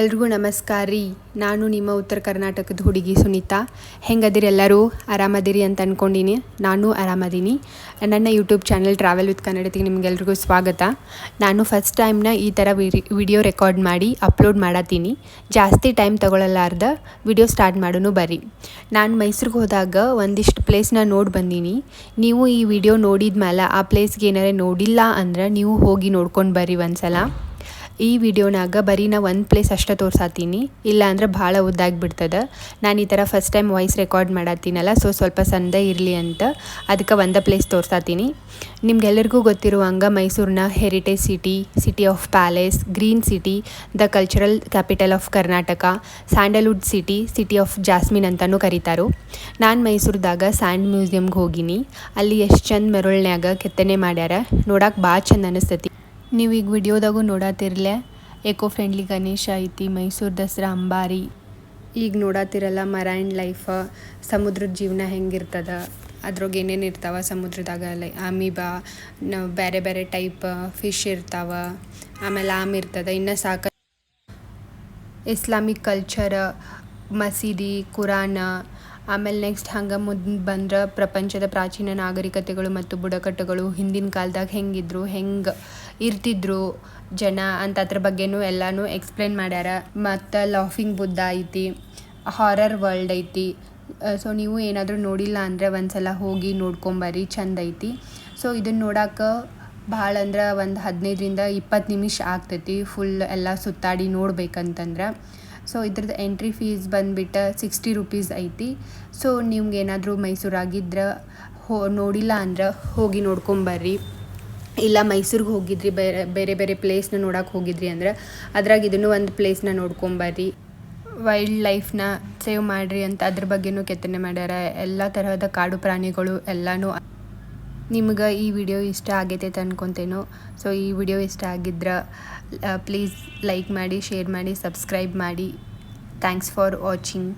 ಎಲ್ರಿಗೂ ನಮಸ್ಕಾರ. ರೀ ನಾನು ನಿಮ್ಮ ಉತ್ತರ ಕರ್ನಾಟಕದ ಹುಡುಗಿ ಸುನೀತಾ. ಹೆಂಗದಿರಿ ಎಲ್ಲರೂ? ಆರಾಮದಿರಿ ಅಂತ ಅಂದ್ಕೊಂಡಿನಿ ನಾನು ಆರಾಮದೀನಿ. ನನ್ನ ಯೂಟ್ಯೂಬ್ ಚಾನಲ್ ಟ್ರಾವೆಲ್ ವಿತ್ ಕನ್ನಡತಿಗೆ ನಿಮಗೆಲ್ರಿಗೂ ಸ್ವಾಗತ. ನಾನು ಫಸ್ಟ್ ಟೈಮ್ನ ಈ ಥರ ವಿಡಿಯೋ ರೆಕಾರ್ಡ್ ಮಾಡಿ ಅಪ್ಲೋಡ್ ಮಾಡತ್ತೀನಿ ಜಾಸ್ತಿ ಟೈಮ್ ತೊಗೊಳಲಾರ್ದ ವಿಡಿಯೋ ಸ್ಟಾರ್ಟ್ ಮಾಡೋನು ಬರ್ರಿ. ನಾನು ಮೈಸೂರಿಗೆ ಹೋದಾಗ ಒಂದಿಷ್ಟು ಪ್ಲೇಸ್ನ ನೋಡಿ ಬಂದೀನಿ. ನೀವು ಈ ವಿಡಿಯೋ ನೋಡಿದ ಮೇಲೆ ಆ ಪ್ಲೇಸ್ಗೆ ಏನಾರೇ ನೋಡಿಲ್ಲ ಅಂದ್ರೆ ನೀವು ಹೋಗಿ ನೋಡ್ಕೊಂಡು ಬರ್ರಿ ಒಂದ್ಸಲ. ಈ ವಿಡಿಯೋನಾಗ ಬರೀ ನಾ ಒಂದು ಪ್ಲೇಸ್ ಅಷ್ಟೇ ತೋರ್ಸಾತೀನಿ. ಇಲ್ಲಾಂದ್ರೆ ಭಾಳ ಉದ್ದಾಗ್ಬಿಡ್ತದೆ ನಾನು ಈ ಥರ ಫಸ್ಟ್ ಟೈಮ್ ವಾಯ್ಸ್ ರೆಕಾರ್ಡ್ ಮಾಡತ್ತೀನಲ್ಲ ಸೊ ಸ್ವಲ್ಪ ಸಂದ ಇರಲಿ ಅಂತ. ಅದಕ್ಕೆ ಒಂದು ಪ್ಲೇಸ್ ತೋರ್ಸಾತೀನಿ. ನಿಮ್ಗೆಲ್ಲರಿಗೂ ಗೊತ್ತಿರುವಂಗೆ ಮೈಸೂರಿನ heritage city city of palace green city the cultural capital of Karnataka sandalwood city city of jasmine ಅಂತಲೂ ಕರೀತಾರೋ. ನಾನು ಮೈಸೂರದಾಗ ಸ್ಯಾಂಡ್ ಮ್ಯೂಸಿಯಮ್ಗೆ ಹೋಗಿನಿ. ಅಲ್ಲಿ ಎಷ್ಟು ಚಂದ ಮೆರುಳ್ನ್ಯಾಗ ಕೆತ್ತನೆ ಮಾಡ್ಯಾರ. ನೋಡಕ್ಕೆ ಭಾಳ ಚಂದ ಅನಿಸ್ತೈತಿ. ನೀವು ಈಗ ವಿಡಿಯೋದಾಗೂ ನೋಡತ್ತಿರಲೇ ಎಕೋ ಫ್ರೆಂಡ್ಲಿ ಗಣೇಶ ಐತಿ, ಮೈಸೂರು ದಸರಾ ಅಂಬಾರಿ. ಈಗ ನೋಡತ್ತಿರಲ್ಲ ಮರೈನ್ ಲೈಫ್, ಸಮುದ್ರದ ಜೀವನ ಹೆಂಗಿರ್ತದ? ಅದ್ರೊಳಗೆ ಏನೇನು ಇರ್ತಾವ ಸಮುದ್ರದಾಗ? ಲೈ, ಅಮೀಬಾ, ನ ಬೇರೆ ಬೇರೆ ಟೈಪ್, ಫಿಶ್ ಇರ್ತಾವ. ಆಮೇಲೆ ಆಮ್ ಇರ್ತದ, ಇನ್ನು ಸಾಕ ಇಸ್ಲಾಮಿಕ್ ಕಲ್ಚರ್ ಮಸೀದಿ, ಕುರಾನ, ಆಮೇಲೆ ನೆಕ್ಸ್ಟ್ ಹಂಗೆ ಮುಂದೆ ಬಂದ್ರೆ ಪ್ರಪಂಚದ ಪ್ರಾಚೀನ ನಾಗರಿಕತೆಗಳು ಮತ್ತು ಬುಡಕಟ್ಟುಗಳು ಹಿಂದಿನ ಕಾಲದಾಗ ಹೆಂಗಿದ್ರು, ಹೆಂಗೆ ಇರ್ತಿದ್ರು ಜನ ಅಂತ ಅದ್ರ ಬಗ್ಗೆನೂ ಎಲ್ಲನೂ ಎಕ್ಸ್ಪ್ಲೇನ್ ಮಾಡ್ಯಾರ. ಮತ್ತು ಲಾಫಿಂಗ್ ಬುದ್ಧ ಐತಿ ಹಾರರ್ ವರ್ಲ್ಡ್ ಐತಿ. ಸೊ ನೀವು ಏನಾದರೂ ನೋಡಿಲ್ಲ ಅಂದರೆ ಒಂದ್ಸಲ ಹೋಗಿ ನೋಡ್ಕೊಂಬರ್ರಿ ಚಂದ ಐತಿ. ಸೊ ಇದನ್ನು ನೋಡಕ್ಕೆ ಭಾಳ ಅಂದ್ರೆ ಒಂದು ಹದಿನೈದರಿಂದ ಇಪ್ಪತ್ತು ನಿಮಿಷ ಆಗ್ತೈತಿ ಫುಲ್ ಎಲ್ಲ ಸುತ್ತಾಡಿ ನೋಡ್ಬೇಕಂತಂದ್ರೆ. ಸೊ ಇದ್ರದ್ದು ಎಂಟ್ರಿ ಫೀಸ್ ಬಂದುಬಿಟ್ಟು ಸಿಕ್ಸ್ಟಿ ರುಪೀಸ್ ಐತಿ. ಸೊ ನಿಮ್ಗೆ ಏನಾದರೂ ಮೈಸೂರಾಗಿದ್ರೆ ಹೋ, ನೋಡಿಲ್ಲ ಅಂದ್ರೆ ಹೋಗಿ ನೋಡ್ಕೊಂಬರ್ರಿ ಇಲ್ಲ ಮೈಸೂರಿಗೆ ಹೋಗಿದ್ರಿ, ಬೇರೆ ಬೇರೆ ಬೇರೆ ಪ್ಲೇಸ್ನ ನೋಡಕ್ಕೆ ಹೋಗಿದ್ರಿ ಅಂದ್ರೆ ಅದ್ರಾಗ ಇದನ್ನು ಒಂದು ಪ್ಲೇಸ್ನ ನೋಡ್ಕೊಂಬರ್ರಿ ವೈಲ್ಡ್ ಲೈಫ್ನ ಸೇವ್ ಮಾಡಿರಿ ಅಂತ ಅದ್ರ ಬಗ್ಗೆನೂ ಕೆತ್ತನೆ ಮಾಡ್ಯಾರ. ಎಲ್ಲ ತರಹದ ಕಾಡು ಪ್ರಾಣಿಗಳು ಎಲ್ಲನೂ ನಿಮ್ಗೆ ಈ ವಿಡಿಯೋ ಇಷ್ಟ ಆಗೈತೆ ಅನ್ಕೊತೇನೋ. ಸೊ ಈ ವಿಡಿಯೋ ಇಷ್ಟ ಆಗಿದ್ರೆ ಪ್ಲೀಸ್ ಲೈಕ್ ಮಾಡಿ ಶೇರ್ ಮಾಡಿ ಸಬ್ಸ್ಕ್ರೈಬ್ ಮಾಡಿ. Thanks for watching